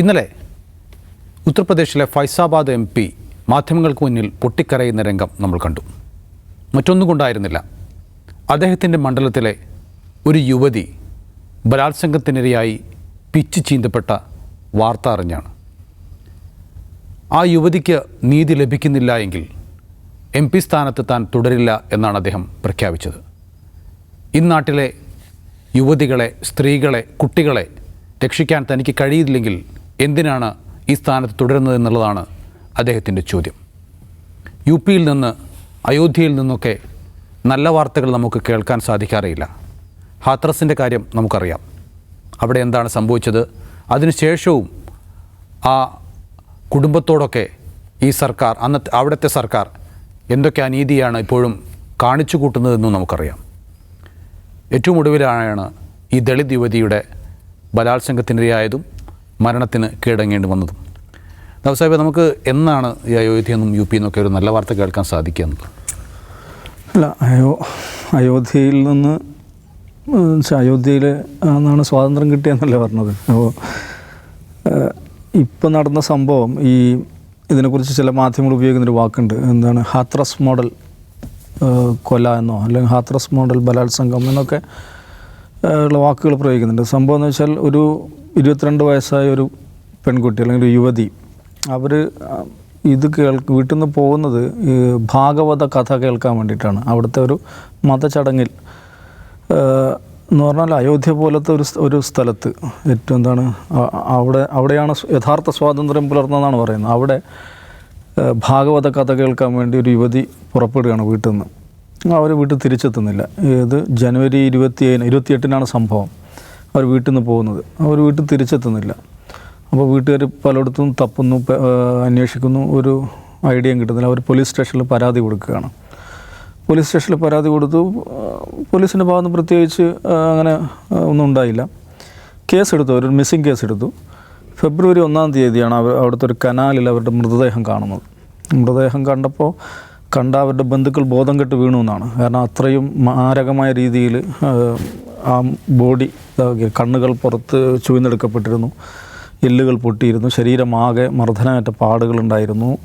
ഇന്നലെ ഉത്തർപ്രദേശിലെ Faizabad M P മാധ്യമങ്ങൾക്ക് മുന്നിൽ പൊട്ടിക്കരയുന്ന രംഗം നമ്മൾ കണ്ടു. മറ്റൊന്നും കൊണ്ടായിരുന്നില്ല അദ്ദേഹത്തിന്റെ മണ്ഡലത്തിലെ ഒരു യുവതി ബലാത്സംഗത്തിനിരയായി പിച്ചു ചീന്തപ്പെട്ട വാർത്ത അറിഞ്ഞാണ്. ആ യുവതിക്ക് നീതി ലഭിക്കുന്നില്ല എങ്കിൽ എം പി സ്ഥാനത്ത് താൻ തുടരില്ല എന്നാണ് അദ്ദേഹം പ്രഖ്യാപിച്ചത്. ഇന്നാട്ടിലെ യുവതികളെ സ്ത്രീകളെ കുട്ടികളെ രക്ഷിക്കാൻ തനിക്ക് കഴിയില്ലെങ്കിൽ എന്തിനാണ് ഈ സ്ഥാനത്ത് തുടരുന്നത് എന്നുള്ളതാണ് അദ്ദേഹത്തിന്റെ ചോദ്യം. യു പിയിൽ നിന്ന് അയോധ്യയിൽ നിന്നൊക്കെ നല്ല വാർത്തകൾ നമുക്ക് കേൾക്കാൻ സാധിക്കാറില്ല ഹാത്രസിന്റെ കാര്യം നമുക്കറിയാം. അവിടെ എന്താണ് സംഭവിച്ചത്? അതിനുശേഷവും ആ കുടുംബത്തോടൊക്കെ ഈ സർക്കാർ അന്നത്തെ അവിടുത്തെ സർക്കാർ എന്തൊക്കെ അനീതിയാണ് ഇപ്പോഴും കാണിച്ചു കൂട്ടുന്നതെന്നും നമുക്കറിയാം. ഏറ്റവും ഒടുവിലാണ് ഈ ദളിത് യുവതിയുടെ ബലാത്സംഗത്തിനിരയായതും മരണത്തിന് കീഴടങ്ങേണ്ടി വന്നതും. നവസാഹിബ് നമുക്ക് എന്നാണ് ഈ അയോധ്യ എന്നും യു പി നിന്നൊക്കെ ഒരു നല്ല വാർത്ത കേൾക്കാൻ സാധിക്കുന്നത് അല്ല അയോ അയോധ്യയിൽ നിന്ന് അയോധ്യയിൽ നിന്നാണ് സ്വാതന്ത്ര്യം കിട്ടിയെന്നല്ലേ പറഞ്ഞത്. അപ്പോൾ ഇപ്പം നടന്ന സംഭവം ഈ ഇതിനെക്കുറിച്ച് ചില മാധ്യമങ്ങൾ ഉപയോഗിക്കുന്നൊരു വാക്കുണ്ട്. എന്താണ്? ഹാത്രസ് മോഡൽ കൊല എന്നോ അല്ലെങ്കിൽ ഹാത്രസ് മോഡൽ ബലാത്സംഗം എന്നൊക്കെ ഉള്ള വാക്കുകൾ പ്രയോഗിക്കുന്നുണ്ട്. സംഭവം എന്ന് വെച്ചാൽ ഒരു ഇരുപത്തിരണ്ട് വയസ്സായ ഒരു പെൺകുട്ടി അല്ലെങ്കിൽ ഒരു യുവതി അവർ ഇത് കേൾ വീട്ടിൽ നിന്ന് പോകുന്നത് ഭാഗവത കഥ കേൾക്കാൻ വേണ്ടിയിട്ടാണ്. അവിടുത്തെ ഒരു മതചടങ്ങിൽ എന്ന് പറഞ്ഞാൽ അയോധ്യ പോലത്തെ ഒരു ഒരു സ്ഥലത്ത് ഏറ്റവും എന്താണ് അവിടെ അവിടെയാണ് യഥാർത്ഥ സ്വാതന്ത്ര്യം പുലർന്നതെന്നാണ് പറയുന്നത്. അവിടെ ഭാഗവത കഥ കേൾക്കാൻ വേണ്ടി ഒരു യുവതി പുറപ്പെടുകയാണ് വീട്ടിൽ നിന്ന് അവർ വീട്ടിൽ തിരിച്ചെത്തുന്നില്ല. ഇത് ജനുവരി ഇരുപത്തി ഇരുപത്തിയെട്ടിനാണ് സംഭവം. അവർ വീട്ടിൽ നിന്ന് പോകുന്നത്. അവർ വീട്ടിൽ തിരിച്ചെത്തുന്നില്ല. അപ്പോൾ വീട്ടുകാർ പലയിടത്തും തപ്പുന്നു അന്വേഷിക്കുന്നു. ഒരു ഐഡിയയും കിട്ടുന്നില്ല. അവർ പോലീസ് സ്റ്റേഷനിൽ പരാതി കൊടുക്കുകയാണ്. പോലീസ് സ്റ്റേഷനിൽ പരാതി കൊടുത്തു. പോലീസിന്റെ ഭാഗത്ത് പ്രത്യേകിച്ച് അങ്ങനെ ഒന്നും ഉണ്ടായില്ല. കേസെടുത്തു. ഒരു മിസ്സിംഗ് കേസ് എടുത്തു ഫെബ്രുവരി ഒന്നാം തീയതിയാണ് അവർ അവിടുത്തെ ഒരു കനാലിൽ അവരുടെ മൃതദേഹം കാണുന്നത്. മൃതദേഹം കണ്ടപ്പോൾ കണ്ട അവരുടെ ബന്ധുക്കൾ ബോധം കെട്ട് വീണു എന്നാണ്. കാരണം അത്രയും മാരകമായ രീതിയിൽ ആ ബോഡി കണ്ണുകൾ പുറത്ത് ചുവന്നെടുക്കപ്പെട്ടിരുന്നു. എല്ലുകൾ പൊട്ടിയിരുന്നു. ശരീരമാകെ മർദ്ദനമേറ്റ പാടുകളുണ്ടായിരുന്നു.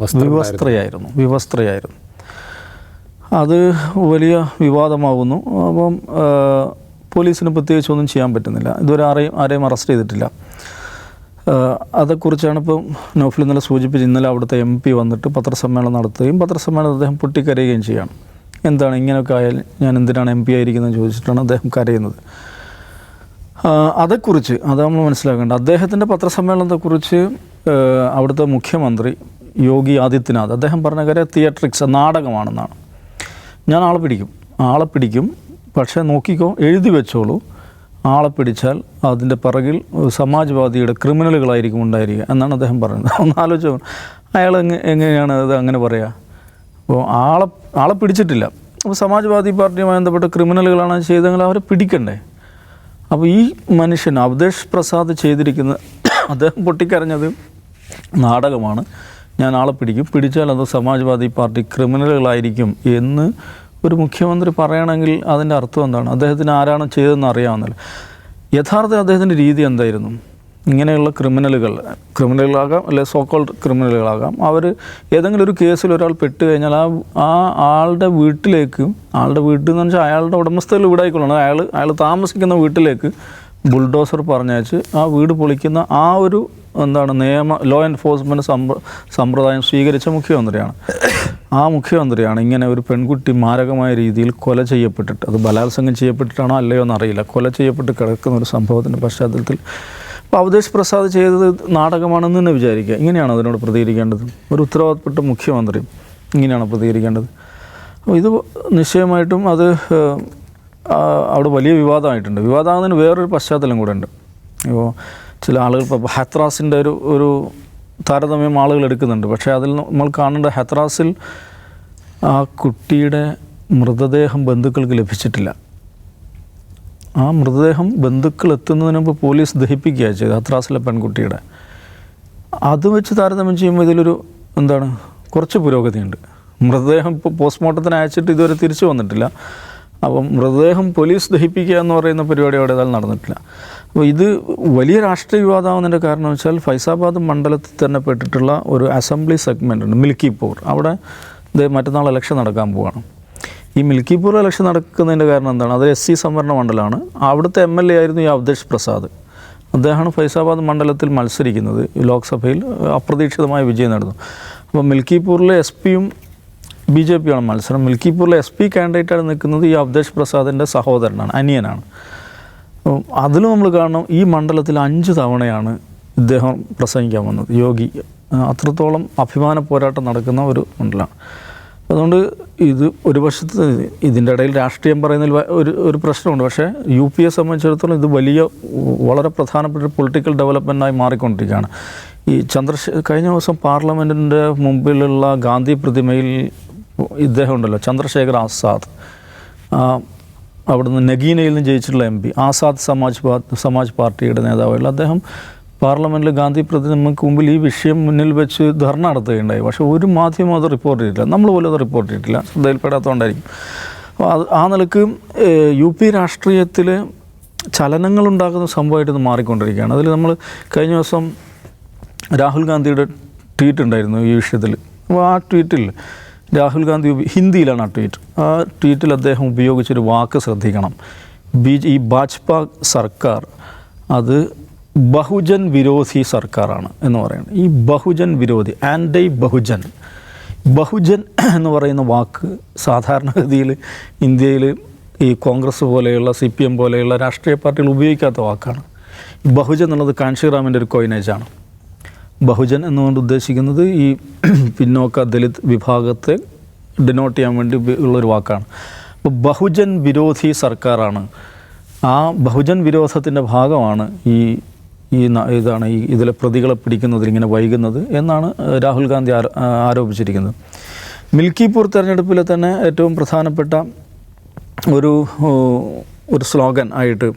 വിവസ്ത്രയായിരുന്നു. വിവസ്ത്രയായിരുന്നു. അത് വലിയ വിവാദമാകുന്നു അപ്പം പോലീസിന് പ്രത്യേകിച്ച് ഒന്നും ചെയ്യാൻ പറ്റുന്നില്ല. ഇതുവരെ ആരെയും ആരെയും അറസ്റ്റ് ചെയ്തിട്ടില്ല. അതേക്കുറിച്ചാണ് ഇപ്പം നൗഫിൽ ഇന്നലെ സൂചിപ്പിച്ച് ഇന്നലെ അവിടുത്തെ എം പി വന്നിട്ട് പത്രസമ്മേളനം നടത്തുകയും പത്രസമ്മേളനം അദ്ദേഹം പൊട്ടിക്കരയുകയും ചെയ്യാണ്. എന്താണ് ഇങ്ങനെയൊക്കെ ആയാൽ ഞാൻ എന്തിനാണ് എം പി ആയിരിക്കുന്നതെന്ന് ചോദിച്ചിട്ടാണ് അദ്ദേഹം കരയുന്നത്. അതേക്കുറിച്ച് അത് നമ്മൾ മനസ്സിലാക്കേണ്ട. അദ്ദേഹത്തിന്റെ പത്രസമ്മേളനത്തെക്കുറിച്ച് അവിടുത്തെ മുഖ്യമന്ത്രി യോഗി ആദിത്യനാഥ് അദ്ദേഹം പറഞ്ഞ കാര്യം തിയേറ്ററിക്സ് നാടകമാണെന്നാണ്. ഞാൻ ആളെ പിടിക്കും. ആളെ പിടിക്കും. പക്ഷേ നോക്കിക്കോ എഴുതി വെച്ചോളൂ. ആളെ പിടിച്ചാൽ അതിന്റെ പിറകിൽ സമാജ്വാദിയുടെ ക്രിമിനലുകളായിരിക്കും ഉണ്ടായിരിക്കുക എന്നാണ് അദ്ദേഹം പറയുന്നത്. ഒന്ന് ആലോചിച്ചോ അയാൾ എങ്ങ എങ്ങനെയാണ് അത് അങ്ങനെ പറയുക അപ്പോൾ ആളെ ആളെ പിടിച്ചിട്ടില്ല. അപ്പോൾ സമാജ്വാദി പാർട്ടിയുമായി ബന്ധപ്പെട്ട ക്രിമിനലുകളാണ് ചെയ്തതെങ്കിൽ അവരെ പിടിക്കണ്ടേ? അപ്പോൾ ഈ മനുഷ്യൻ അവതേഷ് പ്രസാദ് ചെയ്തിരിക്കുന്ന അദ്ദേഹം പൊട്ടിക്കരഞ്ഞത് നാടകമാണ്. ഞാൻ ആളെ പിടിക്കും. പിടിച്ചാൽ അത് സമാജ്വാദി പാർട്ടി ക്രിമിനലുകളായിരിക്കും എന്ന് ഒരു മുഖ്യമന്ത്രി പറയണമെങ്കിൽ അതിന്റെ അർത്ഥം എന്താണ്? അദ്ദേഹത്തിന് ആരാണ് ചെയ്തതെന്ന് അറിയാവുന്നില്ല യഥാർത്ഥ അദ്ദേഹത്തിന്റെ രീതി എന്തായിരുന്നു? ഇങ്ങനെയുള്ള ക്രിമിനലുകൾ ക്രിമിനലുകളാകാം അല്ലെ സോക്കോൾ ക്രിമിനലുകളാകാം. അവർ ഏതെങ്കിലും ഒരു കേസിൽ ഒരാൾ പെട്ട് കഴിഞ്ഞാൽ ആ ആ ആളുടെ വീട്ടിലേക്ക് ആളുടെ വീട്ടിൽ എന്ന് വെച്ചാൽ അയാളുടെ ഉടമസ്ഥയിൽ വീടായിക്കൊള്ളണം. അയാൾ അയാൾ താമസിക്കുന്ന വീട്ടിലേക്ക് ബുൾഡോസർ പറഞ്ഞയച്ച് ആ വീട് പൊളിക്കുന്ന ആ ഒരു എന്താണ് നിയമ ലോ എൻഫോഴ്സ്മെന്റ് സമ്പ്ര സമ്പ്രദായം സ്വീകരിച്ച മുഖ്യമന്ത്രിയാണ്. ആ മുഖ്യമന്ത്രിയാണ് ഇങ്ങനെ ഒരു പെൺകുട്ടി മാരകമായ രീതിയിൽ കൊല ചെയ്യപ്പെട്ടിട്ട് അത് ബലാത്സംഗം ചെയ്യപ്പെട്ടിട്ടാണോ അല്ലയോ എന്നറിയില്ല. കൊല ചെയ്യപ്പെട്ട് കിടക്കുന്ന ഒരു സംഭവത്തിന്റെ പശ്ചാത്തലത്തിൽ അപ്പോൾ അവതേശ് പ്രസാദ് ചെയ്തത് നാടകമാണെന്ന് തന്നെ വിചാരിക്കുക. ഇങ്ങനെയാണ് അതിനോട് പ്രതികരിക്കേണ്ടത്? ഒരു ഉത്തരവാദപ്പെട്ട മുഖ്യമന്ത്രി ഇങ്ങനെയാണ് പ്രതികരിക്കേണ്ടത്? അപ്പോൾ ഇത് നിശ്ചയമായിട്ടും അത് അവിടെ വലിയ വിവാദമായിട്ടുണ്ട്. വിവാദമാകുന്നതിന് വേറൊരു പശ്ചാത്തലം കൂടെ ഉണ്ട്. ഇപ്പോൾ ചില ആളുകൾ ഇപ്പോൾ ഹത്രാസിന്റെ ഒരു ഒരു താരതമ്യം ആളുകൾ എടുക്കുന്നുണ്ട്. പക്ഷേ അതിൽ നമ്മൾ കാണേണ്ട ഹത്രാസിൽ ആ കുട്ടിയുടെ മൃതദേഹം ബന്ധുക്കൾക്ക് ലഭിച്ചിട്ടില്ല. ആ മൃതദേഹം ബന്ധുക്കൾ എത്തുന്നതിന് മുമ്പ് പോലീസ് ദഹിപ്പിക്കുകയാണ് ചെയ്തത് ഹത്രാസിലെ പെൺകുട്ടിയുടെ. അത് വെച്ച് താരതമ്യം ചെയ്യുമ്പോൾ ഇതിലൊരു എന്താണ് കുറച്ച് പുരോഗതിയുണ്ട്. മൃതദേഹം ഇപ്പോൾ പോസ്റ്റ്മോർട്ടത്തിന് അയച്ചിട്ട് ഇതുവരെ തിരിച്ചു വന്നിട്ടില്ല. അപ്പം മൃതദേഹം പോലീസ് ദഹിപ്പിക്കുക എന്ന് പറയുന്ന പരിപാടി അവിടെ ഏതായാലും നടന്നിട്ടില്ല. അപ്പോൾ ഇത് വലിയ രാഷ്ട്രീയ വിവാദമാകുന്നതിന്റെ കാരണം വെച്ചാൽ ഫൈസാബാദ് മണ്ഡലത്തിൽ തന്നെ പെട്ടിട്ടുള്ള ഒരു അസംബ്ലി സെഗ്മെന്റ് ഉണ്ട് മിൽക്കിപൂർ. അവിടെ ഇത് മറ്റന്നാൾ ഇലക്ഷൻ നടക്കാൻ പോവുകയാണ് ഈ മിൽക്കിപൂർ ഇലക്ഷൻ നടക്കുന്നതിന്റെ കാരണം എന്താണ്? അത് എസ് സി സംവരണ മണ്ഡലമാണ്. അവിടുത്തെ എം എൽ എ ആയിരുന്നു ഈ അവധേഷ് പ്രസാദ്. അദ്ദേഹമാണ് ഫൈസാബാദ് മണ്ഡലത്തിൽ മത്സരിക്കുന്നത്. ലോക്സഭയിൽ അപ്രതീക്ഷിതമായ വിജയം നേടുന്നു. അപ്പോൾ മിൽക്കിപൂരിലെ എസ് പിയും ബി ജെ പിയാണ് മത്സരം. മിൽക്കിപൂരിലെ എസ് പി കാൻഡിഡേറ്റാണ് നിൽക്കുന്നത് ഈ അവധേഷ് പ്രസാദിന്റെ സഹോദരനാണ് അനിയനാണ്. അതിലും നമ്മൾ കാണണം ഈ മണ്ഡലത്തിൽ അഞ്ച് തവണയാണ് ഇദ്ദേഹം പ്രസംഗിക്കാൻ വന്നത്. യോഗി അത്രത്തോളം അഭിമാന പോരാട്ടം നടക്കുന്ന ഒരു മണ്ഡലമാണ്. അതുകൊണ്ട് ഇത് ഒരു വശത്ത് ഇതിന്റെ ഇടയിൽ രാഷ്ട്രീയം പറയുന്നതിൽ ഒരു ഒരു പ്രശ്നമുണ്ട്. പക്ഷേ യു പി എ സംബന്ധിച്ചിടത്തോളം ഇത് വലിയ വളരെ പ്രധാനപ്പെട്ട പൊളിറ്റിക്കൽ ഡെവലപ്മെന്റായി മാറിക്കൊണ്ടിരിക്കുകയാണ്. ഈ ചന്ദ്രശേ കഴിഞ്ഞ ദിവസം പാർലമെന്റിന്റെ മുമ്പിലുള്ള ഗാന്ധി പ്രതിമയിൽ ഇദ്ദേഹം ഉണ്ടല്ലോ ചന്ദ്രശേഖർ ആസാദ്. അവിടുന്ന് നഗീനയിൽ നിന്ന് ജയിച്ചിട്ടുള്ള എം പി ആസാദ് സമാജ് സമാജ് പാർട്ടിയുടെ നേതാവായുള്ള അദ്ദേഹം പാർലമെന്റിൽ ഗാന്ധി പ്രതിമയ്ക്ക് മുമ്പിൽ ഈ വിഷയം മുന്നിൽ വെച്ച് ധർണ നടത്തുകയുണ്ടായി. പക്ഷേ ഒരു മാധ്യമം അത് റിപ്പോർട്ട് ചെയ്തിട്ടില്ല. നമ്മൾ പോലും അത് റിപ്പോർട്ട് ചെയ്തിട്ടില്ല. ശ്രദ്ധയിൽപ്പെടാത്തതുകൊണ്ടായിരിക്കും. അപ്പോൾ അത് ആ നിലയ്ക്ക് യു പി രാഷ്ട്രീയത്തിൽ ചലനങ്ങളുണ്ടാകുന്ന സംഭവമായിട്ട് ഇത് മാറിക്കൊണ്ടിരിക്കുകയാണ്. അതിൽ നമ്മൾ കഴിഞ്ഞ ദിവസം രാഹുൽ ഗാന്ധിയുടെ ട്വീറ്റ് ഉണ്ടായിരുന്നു ഈ വിഷയത്തിൽ അപ്പോൾ ആ ട്വീറ്റിൽ രാഹുൽ ഗാന്ധി ഹിന്ദിയിലാണ് ആ ട്വീറ്റ്. ആ ട്വീറ്റിൽ അദ്ദേഹം ഉപയോഗിച്ചൊരു വാക്ക് ശ്രദ്ധിക്കണം. ബി ഈ ഭാജ്പ സർക്കാർ അത് ബഹുജൻ വിരോധി സർക്കാരാണ് എന്ന് പറയുന്നത്. ഈ ബഹുജൻ വിരോധി ആൻഡൈ ബഹുജൻ ബഹുജൻ എന്ന് പറയുന്ന വാക്ക് സാധാരണഗതിയിൽ ഇന്ത്യയിൽ ഈ കോൺഗ്രസ് പോലെയുള്ള സി പി എം പോലെയുള്ള രാഷ്ട്രീയ പാർട്ടികൾ ഉപയോഗിക്കാത്ത വാക്കാണ്. ബഹുജൻ എന്നുള്ളത് കാൻഷിറാമിന്റെ ഒരു കോയിനേജാണ് ബഹുജൻ എന്നുകൊണ്ട് ഉദ്ദേശിക്കുന്നത് ഈ പിന്നോക്ക ദലിത് വിഭാഗത്തെ ഡിനോട്ട് ചെയ്യാൻ വേണ്ടി ഉള്ളൊരു വാക്കാണ്. അപ്പോൾ ബഹുജൻ വിരോധി സർക്കാരാണ്. ആ ബഹുജൻ വിരോധത്തിന്റെ ഭാഗമാണ് ഈ ഈ ഇതാണ് ഈ ഇതിലെ പ്രതികളെ പിടിക്കുന്നതിൽ ഇങ്ങനെ വൈകുന്നത് എന്നാണ് രാഹുൽ ഗാന്ധി ആരോ- ആരോപിച്ചിരിക്കുന്നത്. മിൽക്കിപൂർ തെരഞ്ഞെടുപ്പിലെ തന്നെ ഏറ്റവും പ്രധാനപ്പെട്ട ഒരു ഒരു സ്ലോഗൻ ആയിട്ട്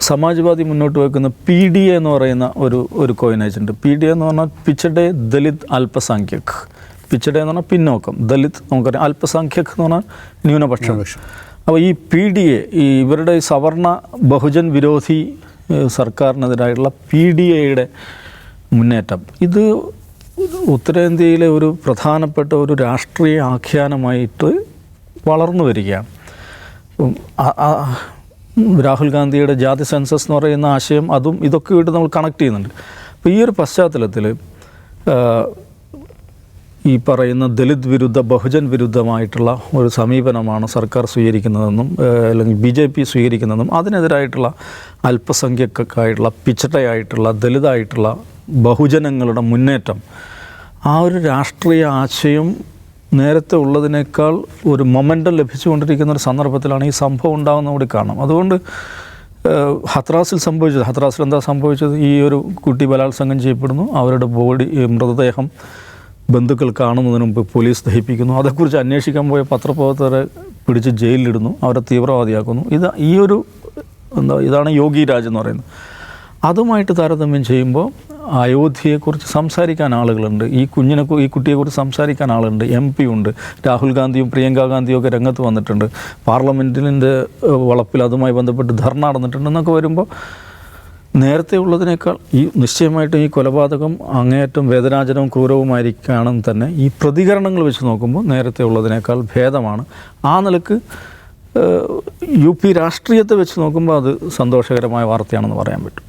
സമാജ്വാദി മുന്നോട്ട് വെക്കുന്ന പി ഡി എ എന്ന് പറയുന്ന ഒരു ഒരു കോയിനേജ് ഉണ്ട് പി ഡി എ എന്ന് പറഞ്ഞാൽ പിച്ചഡേ ദലിത് അല്പസംഖ്യക്. പിച്ചഡേ എന്ന് പറഞ്ഞാൽ പിന്നോക്കം. ദലിത് നമുക്കറിയാം. അല്പസംഖ്യക് എന്ന് പറഞ്ഞാൽ ന്യൂനപക്ഷം. അപ്പോൾ ഈ പി ഡി എ ഈ ഇവരുടെ സവർണ ബഹുജൻ വിരോധി സർക്കാരിനെതിരായിട്ടുള്ള പി ഡി എയുടെ മുന്നേറ്റം. ഇത് ഉത്തരേന്ത്യയിലെ ഒരു പ്രധാനപ്പെട്ട ഒരു രാഷ്ട്രീയ ആഖ്യാനമായിട്ട് വളർന്നു വരികയാണ്. രാഹുൽ ഗാന്ധിയുടെ ജാതി സെൻസസ് എന്ന് പറയുന്ന ആശയം അതും ഇതൊക്കെ ആയിട്ട് നമ്മൾ കണക്ട് ചെയ്യുന്നുണ്ട്. അപ്പോൾ ഈ ഒരു പശ്ചാത്തലത്തിൽ ഈ പറയുന്ന ദളിത് വിരുദ്ധ ബഹുജൻ വിരുദ്ധമായിട്ടുള്ള ഒരു സമീപനമാണ് സർക്കാർ സ്വീകരിക്കുന്നതെന്നും അല്ലെങ്കിൽ ബി ജെ പി സ്വീകരിക്കുന്നതെന്നും അതിനെതിരായിട്ടുള്ള അല്പസംഖ്യക്കായിട്ടുള്ള പിച്ചട്ടയായിട്ടുള്ള ദളിതായിട്ടുള്ള ബഹുജനങ്ങളുടെ മുന്നേറ്റം. ആ ഒരു രാഷ്ട്രീയ ആശയം നേരത്തെ ഉള്ളതിനേക്കാൾ ഒരു മൊമെന്റം ലഭിച്ചുകൊണ്ടിരിക്കുന്ന ഒരു സന്ദർഭത്തിലാണ് ഈ സംഭവം ഉണ്ടാകുന്ന കൂടി കാണാം. അതുകൊണ്ട് ഹത്രാസിൽ സംഭവിച്ചത് ഹത്രാസിൽ എന്താ സംഭവിച്ചത്? ഈ ഒരു കുട്ടി ബലാത്സംഗം ചെയ്യപ്പെടുന്നു അവരുടെ ബോഡി മൃതദേഹം ബന്ധുക്കൾ കാണുന്നതിന് മുമ്പ് പോലീസ് ദഹിപ്പിക്കുന്നു. അതേക്കുറിച്ച് അന്വേഷിക്കാൻ പോയ പത്രപ്രവർത്തകരെ പിടിച്ച് ജയിലിലിടുന്നു. അവരെ തീവ്രവാദിയാക്കുന്നു. ഇത് ഈ ഒരു എന്താ ഇതാണ് യോഗി രാജ് എന്ന് പറയുന്നത്. അതുമായിട്ട് താരതമ്യം ചെയ്യുമ്പോൾ അയോധ്യയെക്കുറിച്ച് സംസാരിക്കാൻ ആളുകളുണ്ട്. ഈ കുഞ്ഞിനെ ഈ കുട്ടിയെക്കുറിച്ച് സംസാരിക്കാൻ ആളുണ്ട്. എം പി ഉണ്ട്. രാഹുൽ ഗാന്ധിയും പ്രിയങ്ക ഗാന്ധിയും ഒക്കെ രംഗത്ത് വന്നിട്ടുണ്ട്. പാർലമെന്റിന്റെ വളപ്പിൽ അതുമായി ബന്ധപ്പെട്ട് ധർണ നടന്നിട്ടുണ്ട് എന്നൊക്കെ വരുമ്പോൾ നേരത്തെ ഉള്ളതിനേക്കാൾ ഈ നിശ്ചയമായിട്ടും ഈ കൊലപാതകം അങ്ങേയറ്റം വേദനാജനവും ക്രൂരവുമായിരിക്കുകയാണെന്ന് തന്നെ ഈ പ്രതികരണങ്ങൾ വെച്ച് നോക്കുമ്പോൾ നേരത്തെ ഉള്ളതിനേക്കാൾ ഭേദമാണ്. ആ നിലയ്ക്ക് യു പി രാഷ്ട്രീയത്തെ വെച്ച് നോക്കുമ്പോൾ അത് സന്തോഷകരമായ വാർത്തയാണെന്ന് പറയാൻ പറ്റും.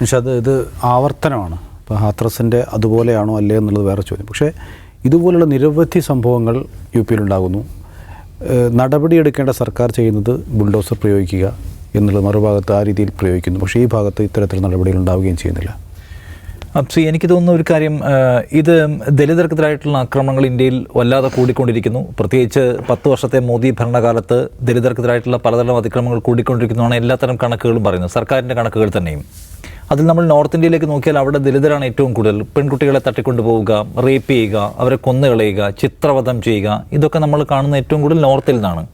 പക്ഷേ അത് ഇത് ആവർത്തനമാണ്. ഇപ്പോൾ ഹാത്രസിന്റെ അതുപോലെയാണോ അല്ലേ എന്നുള്ളത് വേറെ ചോദ്യം. പക്ഷേ ഇതുപോലുള്ള നിരവധി സംഭവങ്ങൾ യു പിയിലുണ്ടാകുന്നു. നടപടിയെടുക്കേണ്ട സർക്കാർ ചെയ്യുന്നത് ബുൾഡോസർ പ്രയോഗിക്കുക എന്നുള്ളത് മറുഭാഗത്ത് ആ രീതിയിൽ പ്രയോഗിക്കുന്നു. പക്ഷേ ഈ ഭാഗത്ത് ഇത്തരത്തിൽ നടപടികൾ ഉണ്ടാവുകയും ചെയ്യുന്നില്ല. അപ്സി എനിക്ക് തോന്നുന്ന ഒരു കാര്യം ഇത് ദലിതർക്കെതിരായിട്ടുള്ള ആക്രമണങ്ങൾ ഇന്ത്യയിൽ വല്ലാതെ കൂടിക്കൊണ്ടിരിക്കുന്നു. പ്രത്യേകിച്ച് പത്ത് വർഷത്തെ മോദി ഭരണകാലത്ത് ദലിതർക്കെതിരായിട്ടുള്ള പലതരം അതിക്രമങ്ങൾ കൂടിക്കൊണ്ടിരിക്കുന്നതാണ് എല്ലാത്തരം കണക്കുകളും പറയുന്നത്. സർക്കാരിന്റെ കണക്കുകൾ തന്നെയും. അതിൽ നമ്മൾ നോർത്ത് ഇന്ത്യയിലേക്ക് നോക്കിയാൽ അവിടെ ദലിതരാണ് ഏറ്റവും കൂടുതൽ. പെൺകുട്ടികളെ തട്ടിക്കൊണ്ടുപോവുക റേപ്പ് ചെയ്യുക അവരെ കൊന്നുകളയുക ചിത്രവധം ചെയ്യുക ഇതൊക്കെ നമ്മൾ കാണുന്ന ഏറ്റവും കൂടുതൽ നോർത്തിൽ നിന്നാണ്.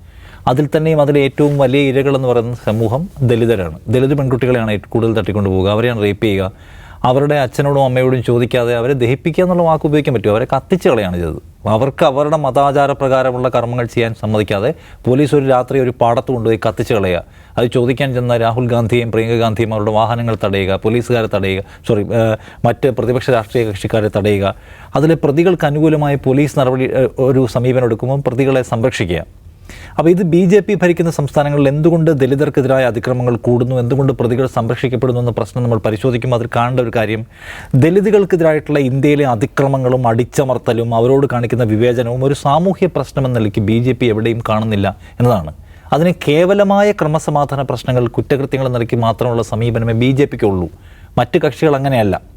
അതിൽ തന്നെയും അതിലെ ഏറ്റവും വലിയ ഇരകളെന്ന് പറയുന്ന സമൂഹം ദലിതരാണ്. ദലിത് പെൺകുട്ടികളെയാണ് കൂടുതൽ കൂടുതൽ തട്ടിക്കൊണ്ടുപോവുക. അവരെയാണ് റേപ്പ് ചെയ്യുക. അവരുടെ അച്ഛനോടും അമ്മയോടും ചോദിക്കാതെ അവരെ ദഹിപ്പിക്കുക എന്നുള്ള വാക്ക് ഉപയോഗിക്കാൻ പറ്റുമോ അവരെ കത്തിച്ച് കളയാണ് ചെയ്തത്. അവർക്ക് അവരുടെ മതാചാര പ്രകാരമുള്ള കർമ്മങ്ങൾ ചെയ്യാൻ സമ്മതിക്കാതെ പോലീസ് ഒരു രാത്രി ഒരു പാടത്ത് കൊണ്ടുപോയി കത്തിച്ച് കളയുക. അത് ചോദിക്കാൻ ചെന്ന രാഹുൽ ഗാന്ധിയും പ്രിയങ്ക ഗാന്ധിയും അവരുടെ വാഹനങ്ങൾ തടയുക പോലീസുകാരെ തടയുക സോറി മറ്റ് പ്രതിപക്ഷ രാഷ്ട്രീയ കക്ഷിക്കാരെ തടയുക. അതിലെ പ്രതികൾക്ക് അനുകൂലമായി പോലീസ് നടപടി ഒരു സമീപനം എടുക്കുമ്പോൾ പ്രതികളെ സംരക്ഷിക്കുക. അപ്പോൾ ഇത് ബി ജെ പി ഭരിക്കുന്ന സംസ്ഥാനങ്ങളിൽ എന്തുകൊണ്ട് ദലിതർക്കെതിരായ അതിക്രമങ്ങൾ കൂടുന്നു? എന്തുകൊണ്ട് പ്രതികൾ സംരക്ഷിക്കപ്പെടുന്നു എന്ന പ്രശ്നം നമ്മൾ പരിശോധിക്കുമ്പോൾ അതിൽ കാണേണ്ട ഒരു കാര്യം ദലിതുകൾക്കെതിരായിട്ടുള്ള ഇന്ത്യയിലെ അതിക്രമങ്ങളും അടിച്ചമർത്തലും അവരോട് കാണിക്കുന്ന വിവേചനവും ഒരു സാമൂഹ്യ പ്രശ്നമെന്ന നിലയ്ക്ക് ബി ജെ പി എവിടെയും കാണുന്നില്ല എന്നതാണ്. അതിന് കേവലമായ ക്രമസമാധാന പ്രശ്നങ്ങൾ കുറ്റകൃത്യങ്ങൾ എന്ന നിലയ്ക്ക് മാത്രമുള്ള സമീപനമേ ബി ജെ പിക്ക് ഉള്ളൂ. മറ്റ് കക്ഷികൾ അങ്ങനെയല്ല.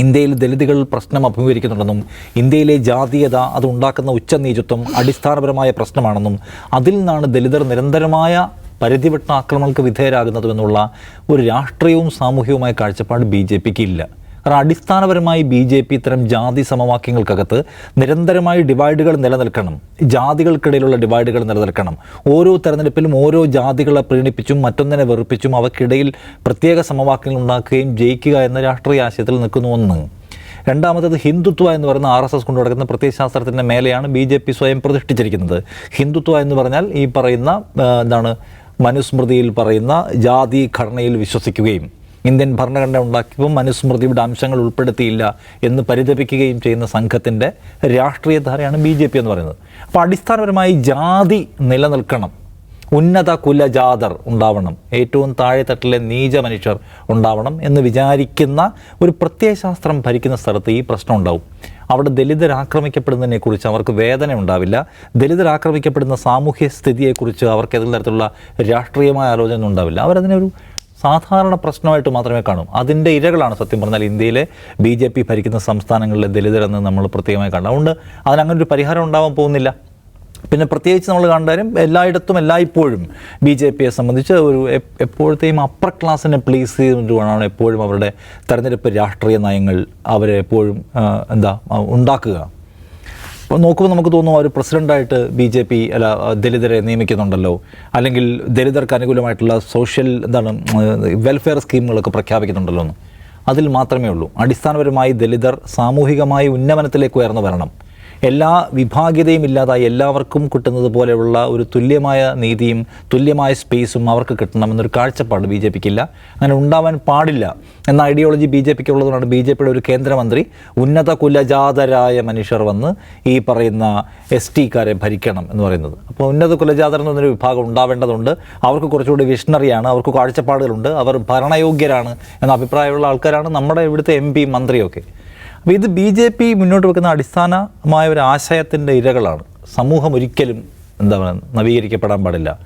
ഇന്ത്യയിൽ ദളിതുകൾ പ്രശ്നം അഭിമുഖീകരിക്കുന്നുണ്ടെന്നും ഇന്ത്യയിലെ ജാതീയത അത് ഉണ്ടാക്കുന്ന ഉച്ചനീചത്വം അടിസ്ഥാനപരമായ പ്രശ്നമാണെന്നും അതിൽ നിന്നാണ് ദളിതർ നിരന്തരമായ പരിധിവിട്ട ആക്രമണങ്ങൾക്ക് വിധേയരാകുന്നതുമെന്നുള്ള ഒരു രാഷ്ട്രീയവും സാമൂഹികവുമായ കാഴ്ചപ്പാട് ബി ജെ പിക്ക് ഇല്ല. കാരണം അടിസ്ഥാനപരമായി ബി ജെ പി ഇത്തരം ജാതി സമവാക്യങ്ങൾക്കകത്ത് നിരന്തരമായി ഡിവൈഡുകൾ നിലനിൽക്കണം. ജാതികൾക്കിടയിലുള്ള ഡിവൈഡുകൾ നിലനിൽക്കണം. ഓരോ തെരഞ്ഞെടുപ്പിലും ഓരോ ജാതികളെ പ്രീണിപ്പിച്ചും മറ്റൊന്നിനെ വെറുപ്പിച്ചും അവക്കിടയിൽ പ്രത്യേക സമവാക്യങ്ങൾ ഉണ്ടാക്കുകയും ജയിക്കുക എന്ന രാഷ്ട്രീയ ആശയത്തിൽ നിൽക്കുന്നു ഒന്ന് രണ്ടാമത്തത് ഹിന്ദുത്വ എന്ന് പറയുന്ന ആർ എസ് എസ് കൊണ്ടു നടക്കുന്ന പ്രത്യയശാസ്ത്രത്തിന്റെ മേലെയാണ് ബി ജെ പി സ്വയം പ്രതിഷ്ഠിച്ചിരിക്കുന്നത്. ഹിന്ദുത്വ എന്ന് പറഞ്ഞാൽ ഈ പറയുന്ന എന്താണ് മനുസ്മൃതിയിൽ പറയുന്ന ജാതി ഘടനയിൽ വിശ്വസിക്കുകയും. ഇന്ത്യൻ ഭരണഘടന ഉണ്ടാക്കിയപ്പോൾ മനുസ്മൃതിയുടെ അംശങ്ങൾ ഉൾപ്പെടുത്തിയില്ല എന്ന് പരിതപിക്കുകയും ചെയ്യുന്ന സംഘത്തിന്റെ രാഷ്ട്രീയ ധാരയാണ് ബി ജെ പി എന്ന് പറയുന്നത്. അപ്പോൾ അടിസ്ഥാനപരമായി ജാതി നിലനിൽക്കണം. ഉന്നത കുലജാതർ ഉണ്ടാവണം. ഏറ്റവും താഴെത്തട്ടിലെ നീച മനുഷ്യർ ഉണ്ടാവണം എന്ന് വിചാരിക്കുന്ന ഒരു പ്രത്യയശാസ്ത്രം ഭരിക്കുന്ന സ്ഥലത്ത് ഈ പ്രശ്നം ഉണ്ടാവും. അവിടെ ദലിതരാക്രമിക്കപ്പെടുന്നതിനെക്കുറിച്ച് അവർക്ക് വേദന ഉണ്ടാവില്ല. ദലിതരാക്രമിക്കപ്പെടുന്ന സാമൂഹ്യ സ്ഥിതിയെക്കുറിച്ച് അവർക്ക് ഏതെങ്കിലും തരത്തിലുള്ള രാഷ്ട്രീയമായ ആലോചന ഉണ്ടാവില്ല. അവരതിനെ ഒരു സാധാരണ പ്രശ്നമായിട്ട് മാത്രമേ കാണൂ. അതിന്റെ ഇരകളാണ് സത്യം പറഞ്ഞാൽ ഇന്ത്യയിലെ ബി ജെ പി ഭരിക്കുന്ന സംസ്ഥാനങ്ങളിലെ ദലിതരെന്ന് നമ്മൾ പ്രത്യേകമായി കാണും അതുകൊണ്ട് അതിനങ്ങനെ ഒരു പരിഹാരം ഉണ്ടാവാൻ പോകുന്നില്ല. പിന്നെ പ്രത്യേകിച്ച് നമ്മൾ കണ്ടാലും എല്ലായിടത്തും എല്ലായ്പ്പോഴും ബി ജെ പിയെ സംബന്ധിച്ച് ഒരു എപ്- എപ്പോഴത്തെയും അപ്പർ ക്ലാസ്സിനെ പ്ലീസ് ചെയ്തുകൊണ്ടാണ് എപ്പോഴും അവരുടെ തെരഞ്ഞെടുപ്പ് രാഷ്ട്രീയ നയങ്ങൾ അവരെ എപ്പോഴും എന്താ ഉണ്ടാക്കുക. നോക്കുമ്പോൾ നമുക്ക് തോന്നും ഒരു പ്രസിഡന്റായിട്ട് ബി ജെ പി അല്ല ദലിതരെ നിയമിക്കുന്നുണ്ടല്ലോ. അല്ലെങ്കിൽ ദലിതർക്ക് അനുകൂലമായിട്ടുള്ള സോഷ്യൽ എന്താണ് വെൽഫെയർ സ്കീമുകളൊക്കെ പ്രഖ്യാപിക്കുന്നുണ്ടല്ലോ എന്ന്. അതിൽ മാത്രമേ ഉള്ളൂ. അടിസ്ഥാനപരമായി ദലിതർ സാമൂഹികമായി ഉന്നമനത്തിലേക്ക് ഉയർന്നു വരണം. എല്ലാ വിഭാഗ്യതയും ഇല്ലാതായി എല്ലാവർക്കും കിട്ടുന്നത് പോലെയുള്ള ഒരു തുല്യമായ നീതിയും തുല്യമായ സ്പേസും അവർക്ക് കിട്ടണമെന്നൊരു കാഴ്ചപ്പാട് ബി ജെ പിക്കില്ല അങ്ങനെ ഉണ്ടാവാൻ പാടില്ല എന്ന ഐഡിയോളജി ബി ജെ പിക്ക് ഉള്ളതുകൊണ്ടാണ് ബി ജെ പിയുടെ ഒരു കേന്ദ്രമന്ത്രി ഉന്നത കുലജാതരായ മനുഷ്യർ വന്ന് ഈ പറയുന്ന എസ് ടിക്കാരെ ഭരിക്കണം എന്ന് പറയുന്നത്. അപ്പോൾ ഉന്നത കുലജാതർ എന്നൊരു വിഭാഗം ഉണ്ടാവേണ്ടതുണ്ട്. അവർക്ക് കുറച്ചുകൂടി വിഷണറിയാണ് അവർക്ക് കാഴ്ചപ്പാടുകളുണ്ട്. അവർ ഭരണയോഗ്യരാണ് എന്ന അഭിപ്രായമുള്ള ആൾക്കാരാണ് നമ്മുടെ ഇവിടുത്തെ എം പി മന്ത്രിയൊക്കെ. അപ്പോൾ ഇത് ബി ജെ പി മുന്നോട്ട് വെക്കുന്ന അടിസ്ഥാനമായ ഒരു ആശയത്തിന്റെ ഇരകളാണ്. സമൂഹം ഒരിക്കലും എന്താ പറയുക നവീകരിക്കപ്പെടാൻ പാടില്ല.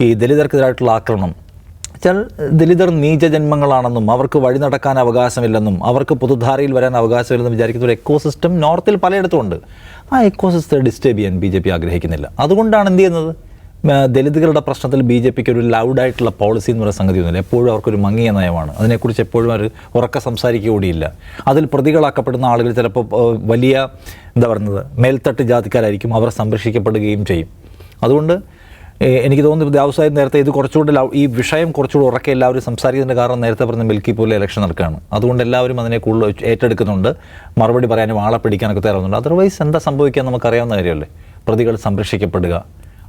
ഈ ദലിതർക്കെതിരായിട്ടുള്ള ആക്രമണം. വെച്ചാൽ ദലിതർ നീചജന്മങ്ങളാണെന്നും അവർക്ക് വഴി നടക്കാൻ അവകാശമില്ലെന്നും അവർക്ക് പൊതുധാരയിൽ വരാൻ അവകാശമില്ലെന്നും വിചാരിക്കുന്ന ഒരു എക്കോസിസ്റ്റം നോർത്തിൽ പലയിടത്തും ഉണ്ട്. ആ എക്കോസിസ്റ്റത്തെ ഡിസ്റ്റേബ് ചെയ്യാൻ ബി ജെ പി ആഗ്രഹിക്കുന്നില്ല. അതുകൊണ്ടാണ് എന്ത് ചെയ്യുന്നത്? ദലിതുകളുടെ പ്രശ്നത്തിൽ ബി ജെ പിക്ക് ഒരു ലൗഡായിട്ടുള്ള പോളിസി എന്ന് പറയുന്ന സംഗതിയൊന്നുമില്ല എപ്പോഴും അവർക്കൊരു മങ്ങിയ നയമാണ്. അതിനെക്കുറിച്ച് എപ്പോഴും അവർ ഉറക്ക സംസാരിക്കുക കൂടിയില്ല അതിൽ പ്രതികളാക്കപ്പെടുന്ന ആളുകൾ ചിലപ്പോൾ വലിയ എന്താ പറയുന്നത് മേൽത്തട്ട് ജാതിക്കാരായിരിക്കും. അവർ സംരക്ഷിക്കപ്പെടുകയും ചെയ്യും. അതുകൊണ്ട് എനിക്ക് തോന്നുന്നു ദേവസ്വം നേരത്തെ ഇത് കുറച്ചുകൂടി ഈ വിഷയം കുറച്ചുകൂടി ഉറക്കെ എല്ലാവരും സംസാരിക്കുന്നതിന്റെ കാരണം നേരത്തെ പറഞ്ഞ മിൽക്കി പോലെ ഇലക്ഷൻ നടക്കുകയാണ്. അതുകൊണ്ട് എല്ലാവരും അതിനെ കൂടുതൽ ഏറ്റെടുക്കുന്നുണ്ട്. മറുപടി പറയാനും ആളെ പിടിക്കാനൊക്കെ തയ്യാറുന്നുണ്ട് അതർവൈസ് എന്താ സംഭവിക്കുക നമുക്കറിയാവുന്ന കാര്യമല്ലേ? പ്രതികൾ സംരക്ഷിക്കപ്പെടുക.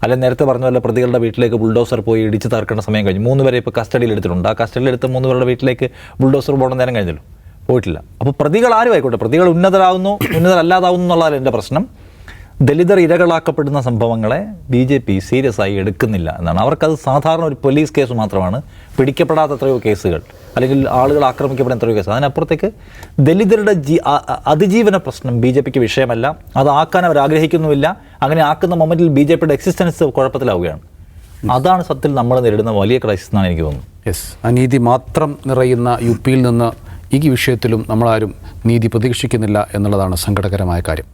അല്ലെ നേരത്തെ പറഞ്ഞ പോലെ പ്രതികളുടെ വീട്ടിലേക്ക് ബുൾഡോസർ പോയി ഇടിച്ച് തർക്കേണ്ട സമയം കഴിഞ്ഞു. മൂന്ന് പേരെ ഇപ്പോൾ കസ്റ്റഡിയിൽ എടുത്തിട്ടുണ്ട്. ആ കസ്റ്റഡിയിൽ എടുത്ത മൂന്ന് പേരുടെ വീട്ടിലേക്ക് ബുൾഡോസർ പോകേണ്ട നേരം കഴിഞ്ഞല്ലോ. പോയിട്ടില്ല. അപ്പോൾ പ്രതികൾ ആരും ആയിക്കോട്ടെ പ്രതികൾ ഉന്നതരാകുന്നു ഉന്നതരല്ലാതാവുന്നു എന്നുള്ളതല്ല എന്റെ പ്രശ്നം. ദലിതർ ഇരകളാക്കപ്പെടുന്ന സംഭവങ്ങളെ ബി ജെ പി സീരിയസ് ആയി എടുക്കുന്നില്ല എന്നാണ്. അവർക്കത് സാധാരണ ഒരു പോലീസ് കേസ് മാത്രമാണ്. പിടിക്കപ്പെടാത്ത എത്രയോ കേസുകൾ. അല്ലെങ്കിൽ ആളുകൾ ആക്രമിക്കപ്പെടുന്ന എത്രയോ കേസ്. അതിനപ്പുറത്തേക്ക് ദലിതരുടെ ജി അതിജീവന പ്രശ്നം ബി ജെ പിക്ക് വിഷയമല്ല. അത് ആക്കാൻ അവർ ആഗ്രഹിക്കുന്നുമില്ല. അങ്ങനെ ആക്കുന്ന മൊമെന്റിൽ ബി ജെ പിയുടെ എക്സിസ്റ്റൻസ് കുഴപ്പത്തിലാവുകയാണ്. അതാണ് സത്യത്തിൽ നമ്മൾ നേരിടുന്ന വലിയ ക്രൈസിസ് എന്നാണ് എനിക്ക് തോന്നുന്നത്. യെസ് അനീതി മാത്രം നിറയുന്ന യു പിയിൽ നിന്ന് ഈ വിഷയത്തിലും നമ്മളാരും നീതി പ്രതീക്ഷിക്കുന്നില്ല എന്നുള്ളതാണ് സങ്കടകരമായ കാര്യം.